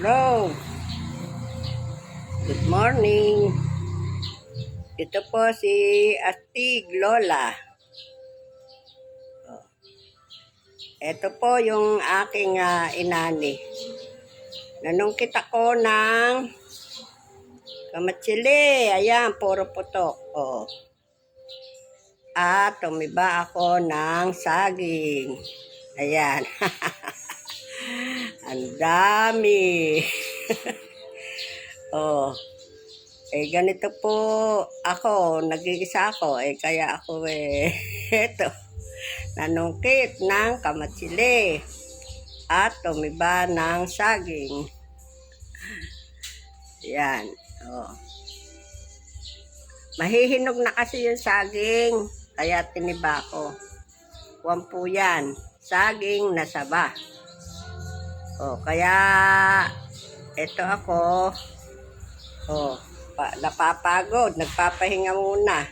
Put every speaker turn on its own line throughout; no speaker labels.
Hello. Good morning. Ito po si Astig Lola. Ito po yung aking ah, inani. Nanungkit ako ng kamatsili. Ayan, puro putok. Oh. At tumiba ako ng saging. Ayan. Ang dami. oh. Eh, ganito po ako, nagigisa ako, eh, kaya ako eh, eto, nanungkit ng kamatsili at tumiba ng saging. Yan, oh. Mahihinog na kasi yung saging, kaya tiniba ko. Huwag po yan, saging na saba. Oh, kaya ito ako, oh, pa, napapagod, nagpapahinga muna.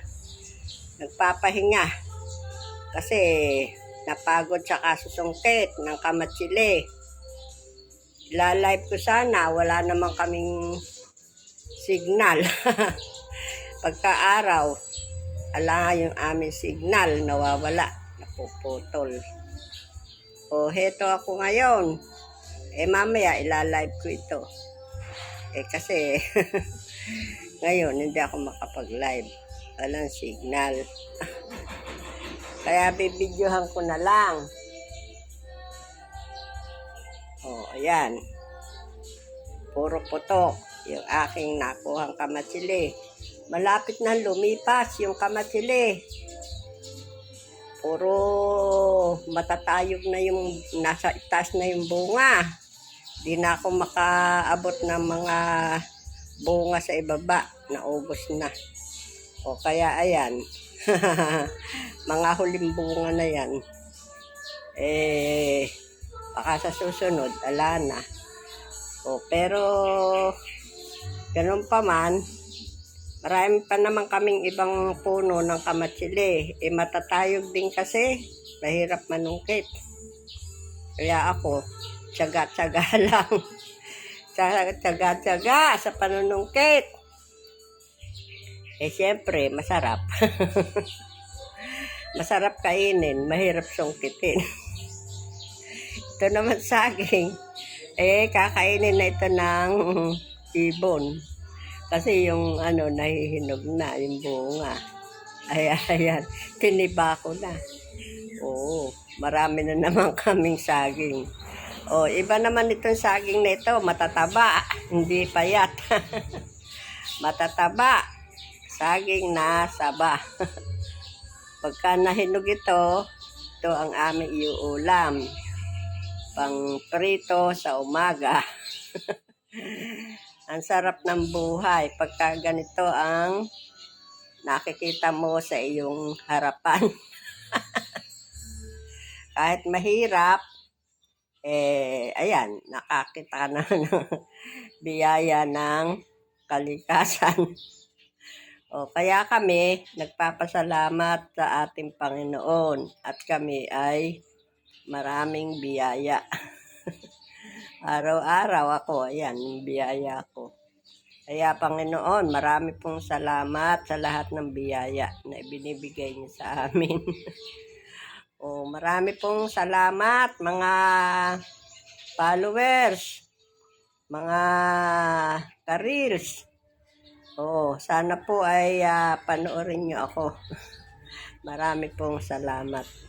Nagpapahinga. Kasi napagod sa kasusungkit ng kamatsili. Ila-live ko sana, wala naman kaming signal. Pagka araw, ala yung aming signal, nawawala, napuputol. O, heto ako ngayon. Eh, mamaya, ila-live ko ito. Eh, kasi, ngayon, hindi ako makapag-live. Walang signal. Kaya, bibidyohan ko na lang. O, ayan. Puro putok. Yung aking nakuhang kamatsili. Malapit na lumipas yung kamatsili. Puro matatayog na yung nasa itaas na yung bunga. Di na ako makaabot ng mga bunga sa ibaba. Naubos na. O kaya ayan. mga huling bunga na yan. Eh, baka sa susunod, ala na. O, pero, ganun pa man, marami pa naman kaming ibang puno ng kamatsili. Eh, matatayog din kasi, mahirap manungkit. Kaya ako, tsaga-tsaga lang. Tsaga-tsaga sa panunungkit. Eh, siyempre, masarap. masarap kainin, mahirap sungkitin. ito naman saging. Eh, kakainin na ito ng ibon. Kasi yung ano, nahihinog na, yung bunga. Ay, ayan, tiniba ko na. Oo, marami na naman kaming saging. O, iba naman itong saging na ito, matataba, hindi payat. matataba, saging na saba. Pagka nahinog ito, ito ang aming iuulam. Pang prito sa umaga. Ang sarap ng buhay pagka ganito ang nakikita mo sa iyong harapan. Kahit mahirap, eh, ayan, nakakita na ng biyaya ng kalikasan. O, kaya kami nagpapasalamat sa ating Panginoon at kami ay maraming biyaya. Araw-araw ako, ayan, biyaya ko. Kaya Panginoon, marami pong salamat sa lahat ng biyaya na ibinibigay niyo sa amin. o, marami pong salamat mga followers, mga karils. Oo, sana po ay ah, panoorin niyo ako. Marami pong salamat.